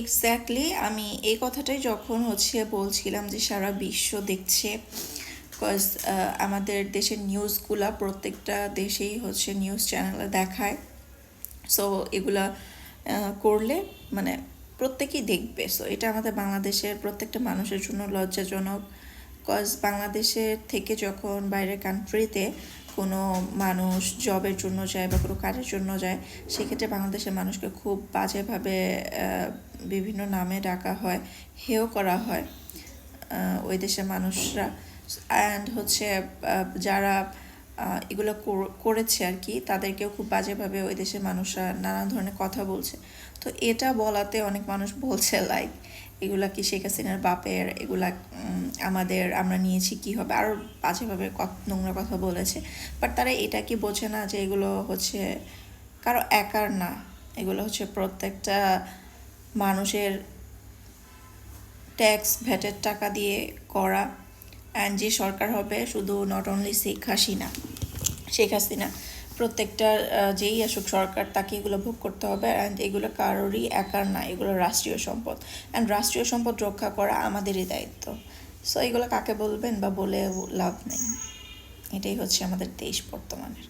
Exactly আমি এই কথাটাই যখন হচ্ছে বলছিলাম যে সারা বিশ্ব দেখছে বিকজ আমাদের দেশের নিউজগুলা প্রত্যেকটা দেশেই হচ্ছে নিউজ চ্যানেলে দেখায়। সো এগুলা করলে মানে প্রত্যেকেই দেখবে। সো এটা আমাদের বাংলাদেশের প্রত্যেকটা মানুষের জন্য লজ্জাজনক। কজ বাংলাদেশের থেকে যখন বাইরের কান্ট্রিতে কোনো মানুষ জবের জন্য যায় বা কোনো কাজের জন্য যায়, সেক্ষেত্রে বাংলাদেশের মানুষকে খুব বাজেভাবে বিভিন্ন নামে ডাকা হয় হেও করা হয় ওই দেশের মানুষরা। অ্যান্ড হচ্ছে যারা এগুলো কর- করেছে আর কি, তাদেরকেও খুব বাজেভাবে ওই দেশের মানুষরা নানা ধরনের কথা বলছে। তো এটা বলাতে অনেক মানুষ বলছে লাইক এগুলা কি শেখ হাসিনার বাপের, এগুলা আমাদের, আমরা নিয়েছি কি হবে? আরও বাজেভাবে নোংরা কথা বলেছে। বাট তারা এটা কি বোঝে না যে এগুলো হচ্ছে, কারও একার না, এগুলো হচ্ছে প্রত্যেকটা মানুষের ট্যাক্স ভ্যাটের টাকা দিয়ে করা অ্যান্ড যে সরকার হবে শুধু নট অনলি শেখ হাসিনা শেখ হাসিনা, প্রত্যেকটা যেই আসুক সরকার তাকে এগুলো ভোগ করতে হবে অ্যান্ড এগুলো কারোরই একার না, এগুলো রাষ্ট্রীয় সম্পদ অ্যান্ড রাষ্ট্রীয় সম্পদ রক্ষা করা আমাদেরই দায়িত্ব। সো এগুলো কাকে বলবেন বা বলে লাভ নেই। এটাই হচ্ছে আমাদের দেশ বর্তমানের।